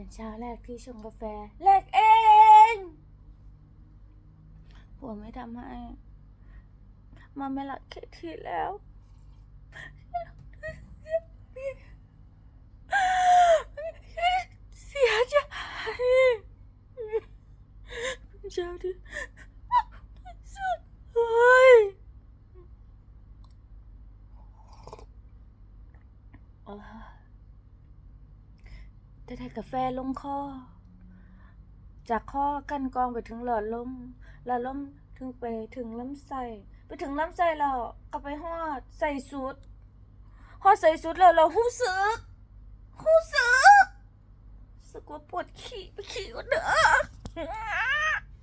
เป็นเช้าแรกที่ชงกาแฟแรกเองผัวไม่ทำให้มาไม่รักเคที่แล้วเสียใจเป็นเช้าที่สุดเลยอ๋อ แต่ได้กาแฟลงคอ จากข้อกันกองไปถึงหลอดลมหลอดลมถึงไปถึงลำไส้ไปถึงลำไส้แล้วก็ไปหอดใส่สุดหอดใส่สุดแล้วเราหู้สึกหู้สึกสึกว่าปวดขี้ไปขี้ก็เด้อ